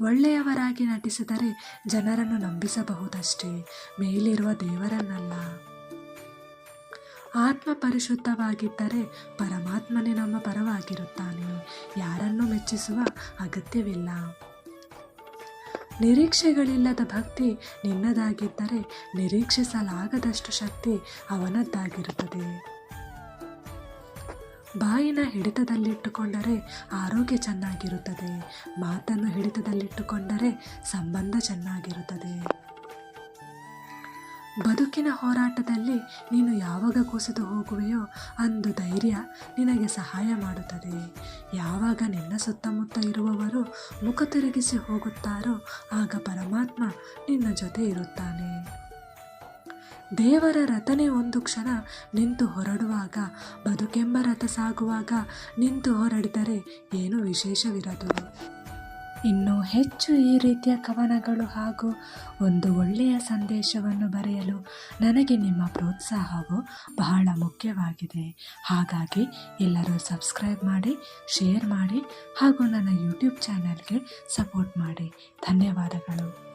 ಒಳ್ಳೆಯವರಾಗಿ ನಟಿಸಿದರೆ ಜನರನ್ನು ನಂಬಿಸಬಹುದಷ್ಟೇ? ಮೇಲಿರುವ ದೇವರನ್ನಲ್ಲ. ಆತ್ಮ ಪರಿಶುದ್ಧವಾಗಿದ್ದರೆ ಪರಮಾತ್ಮನೇ ನಮ್ಮ ಪರವಾಗಿರುತ್ತಾನೆ. ಯಾರನ್ನು ಮೆಚ್ಚಿಸುವ ಅಗತ್ಯವಿಲ್ಲ. ನಿರೀಕ್ಷೆಗಳಿಲ್ಲದ ಭಕ್ತಿ ನಿನ್ನದಾಗಿದ್ದರೆ ನಿರೀಕ್ಷಿಸಲಾಗದಷ್ಟು ಶಕ್ತಿ ಅವನದ್ದಾಗಿರುತ್ತದೆ. ಬಾಯಿನ ಹಿಡಿತದಲ್ಲಿಟ್ಟುಕೊಂಡರೆ ಆರೋಗ್ಯ ಚೆನ್ನಾಗಿರುತ್ತದೆ. ಮಾತನ್ನು ಹಿಡಿತದಲ್ಲಿಟ್ಟುಕೊಂಡರೆ ಸಂಬಂಧ ಚೆನ್ನಾಗಿರುತ್ತದೆ. ಬದುಕಿನ ಹೋರಾಟದಲ್ಲಿ ನೀನು ಯಾವಾಗ ಕುಸಿದು ಹೋಗುವೆಯೋ ಅಂದು ಧೈರ್ಯ ನಿನಗೆ ಸಹಾಯ ಮಾಡುತ್ತದೆ. ಯಾವಾಗ ನಿನ್ನ ಸುತ್ತಮುತ್ತ ಇರುವವರು ಮುಖ ತಿರುಗಿಸಿ ಹೋಗುತ್ತಾರೋ ಆಗ ಪರಮಾತ್ಮ ನಿನ್ನ ಜೊತೆ ಇರುತ್ತಾನೆ. ದೇವರ ರಥನೆ ಒಂದು ಕ್ಷಣ ನಿಂತು ಹೊರಡುವಾಗ, ಬದುಕೆಂಬ ರಥ ಸಾಗುವಾಗ ನಿಂತು ಹೊರಡಿದರೆ ಏನು ವಿಶೇಷವಿರದು? ಇನ್ನು ಹೆಚ್ಚು ಈ ರೀತಿಯ ಕವನಗಳು ಹಾಗೂ ಒಂದು ಒಳ್ಳೆಯ ಸಂದೇಶವನ್ನು ಬರೆಯಲು ನನಗೆ ನಿಮ್ಮ ಪ್ರೋತ್ಸಾಹವು ಬಹಳ ಮುಖ್ಯವಾಗಿದೆ. ಹಾಗಾಗಿ ಎಲ್ಲರೂ ಸಬ್ಸ್ಕ್ರೈಬ್ ಮಾಡಿ, ಶೇರ್ ಮಾಡಿ ಹಾಗೂ ನನ್ನ ಯೂಟ್ಯೂಬ್ ಚಾನಲ್ಗೆ ಸಪೋರ್ಟ್ ಮಾಡಿ. ಧನ್ಯವಾದಗಳು.